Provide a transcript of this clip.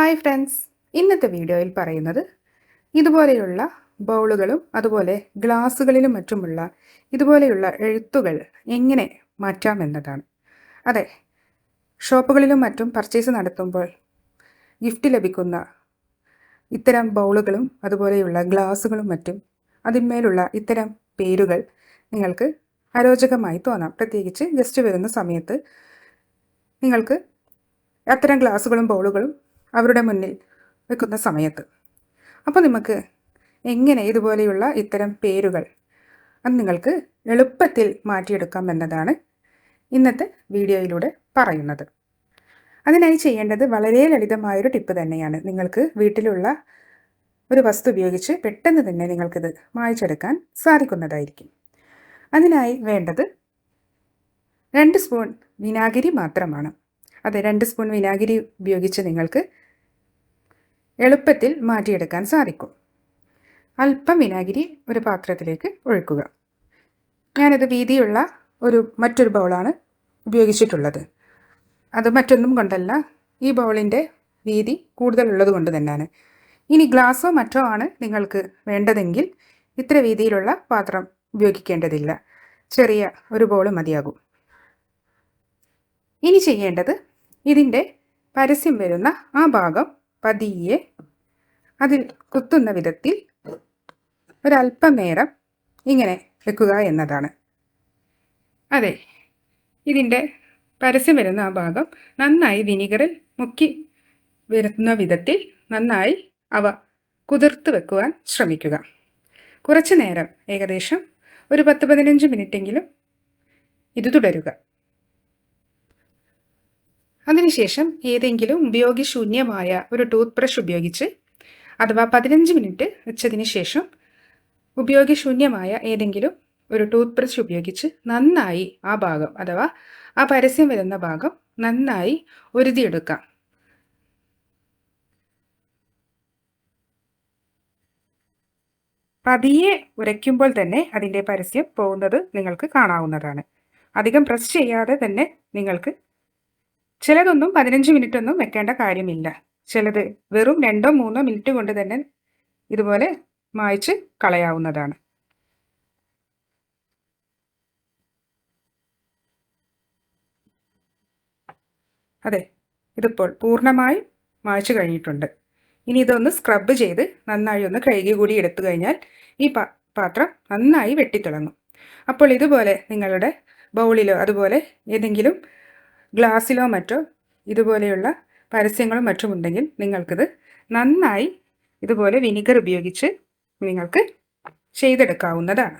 Hi friends ഇന്നത്തെ വീഡിയോയിൽ പറയുന്നത് ഇതുപോലെയുള്ള ബൗളുകളും അതുപോലെ ഗ്ലാസ്സുകളിലും മറ്റുമുള്ള ഇതുപോലെയുള്ള എഴുത്തുകൾ എങ്ങനെ മാറ്റാമെന്നതാണ് അതെ ഷോപ്പുകളിലും മറ്റും പർച്ചേസ് നടത്തുമ്പോൾ ഗിഫ്റ്റ് ലഭിക്കുന്ന ഇത്തരം ബൗളുകളും അതുപോലെയുള്ള ഗ്ലാസ്സുകളും മറ്റും അതിന്മേലുള്ള ഇത്തരം പേരുകൾ നിങ്ങൾക്ക് അരോചകമായി തോന്നാം. പ്രത്യേകിച്ച് ഗസ്റ്റ് വരുന്ന സമയത്ത് നിങ്ങൾക്ക് അത്തരം ഗ്ലാസ്സുകളും ബൗളുകളും അവരുടെ മുന്നിൽ വെക്കുന്ന സമയത്ത്. അപ്പോൾ നിങ്ങൾക്ക് എങ്ങനെ ഇതുപോലെയുള്ള ഇത്തരം പേരുകൾ അത് നിങ്ങൾക്ക് എളുപ്പത്തിൽ മാറ്റിയെടുക്കാം എന്നതാണ് ഇന്നത്തെ വീഡിയോയിലൂടെ പറയുന്നത്. അതിനായി ചെയ്യേണ്ടത് വളരെ ലളിതമായൊരു ടിപ്പ് തന്നെയാണ്. നിങ്ങൾക്ക് വീട്ടിലുള്ള ഒരു വസ്തു ഉപയോഗിച്ച് പെട്ടെന്ന് തന്നെ നിങ്ങൾക്കിത് മായ്ച്ചെടുക്കാൻ സാധിക്കുന്നതായിരിക്കും. അതിനായി വേണ്ടത് രണ്ട് സ്പൂൺ വിനാഗിരി മാത്രമാണ്. അതെ രണ്ട് സ്പൂൺ വിനാഗിരി ഉപയോഗിച്ച് നിങ്ങൾക്ക് എളുപ്പത്തിൽ മാറ്റിയെടുക്കാൻ സാധിക്കും. അല്പം വിനാഗിരി ഒരു പാത്രത്തിലേക്ക് ഒഴിക്കുക. ഞാനിത് വീതിയുള്ള ഒരു മറ്റൊരു ബൗളാണ് ഉപയോഗിച്ചിട്ടുള്ളത്. അത് മറ്റൊന്നും കൊണ്ടല്ല ഈ ബൗളിന്റെ വീതി കൂടുതലുള്ളത് കൊണ്ട് തന്നെയാണ്. ഇനി ഗ്ലാസ്സോ മറ്റോ ആണ് നിങ്ങൾക്ക് വേണ്ടതെങ്കിൽ ഇത്ര വീതിയിലുള്ള പാത്രം ഉപയോഗിക്കേണ്ടതില്ല. ചെറിയ ഒരു ബോൾ മതിയാകും. ഇനി ചെയ്യേണ്ടത് ഇതിന്റെ പരസ്യം വരുന്ന ആ ഭാഗം പതിയെ അതിൽ കുത്തുന്ന വിധത്തിൽ ഒരല്പം നേരം ഇങ്ങനെ വെക്കുക എന്നതാണ്. അതെ ഇതിന്റെ പരസ്യം വരുന്ന ആ ഭാഗം നന്നായി വിനിഗറിൽ മുക്കി വരുന്ന വിധത്തിൽ നന്നായി അവ കുതിർത്ത് വെക്കുവാൻ ശ്രമിക്കുക. കുറച്ചു നേരം ഏകദേശം ഒരു പത്ത് പതിനഞ്ച് മിനിറ്റെങ്കിലും ഇത് തുടരുക. അതിനുശേഷം ഏതെങ്കിലും ഉപയോഗശൂന്യമായ ഒരു ടൂത്ത് ബ്രഷ് ഉപയോഗിച്ച് അഥവാ പതിനഞ്ച് മിനിറ്റ് വെച്ചതിന് ശേഷം ഉപയോഗശൂന്യമായ ഏതെങ്കിലും ഒരു ടൂത്ത് ബ്രഷ് ഉപയോഗിച്ച് നന്നായി ആ ഭാഗം അഥവാ ആ പരസ്യം വരുന്ന ഭാഗം നന്നായി ഒരുതിയെടുക്കാം പതിയെ ഉരയ്ക്കുമ്പോൾ തന്നെ അതിന്റെ പരസ്യം പോകുന്നത് നിങ്ങൾക്ക് കാണാവുന്നതാണ്. അധികം പ്രസ് ചെയ്യാതെ തന്നെ നിങ്ങൾക്ക് ചിലതൊന്നും പതിനഞ്ച് മിനിറ്റ് ഒന്നും വെക്കേണ്ട കാര്യമില്ല. ചിലത് വെറും രണ്ടോ മൂന്നോ മിനിറ്റ് കൊണ്ട് തന്നെ ഇതുപോലെ മായ്ച്ച് കളയാവുന്നതാണ്. അതെ ഇതിപ്പോൾ പൂർണമായും മായ്ച്ചു കഴിഞ്ഞിട്ടുണ്ട്. ഇനി ഇതൊന്ന് സ്ക്രബ് ചെയ്ത് നന്നായി ഒന്ന് കഴുകി കൂടി എടുത്തു കഴിഞ്ഞാൽ ഈ പാത്രം നന്നായി വെട്ടിത്തിളങ്ങും അപ്പോൾ ഇതുപോലെ നിങ്ങളുടെ ബൗളിലോ അതുപോലെ ഏതെങ്കിലും ഗ്ലാസ്സിലോ മറ്റോ ഇതുപോലെയുള്ള പരസ്യങ്ങളും മറ്റുമുണ്ടെങ്കിൽ നിങ്ങൾക്കിത് നന്നായി ഇതുപോലെ വിനിഗർ ഉപയോഗിച്ച് നിങ്ങൾക്ക് ചെയ്തെടുക്കാവുന്നതാണ്.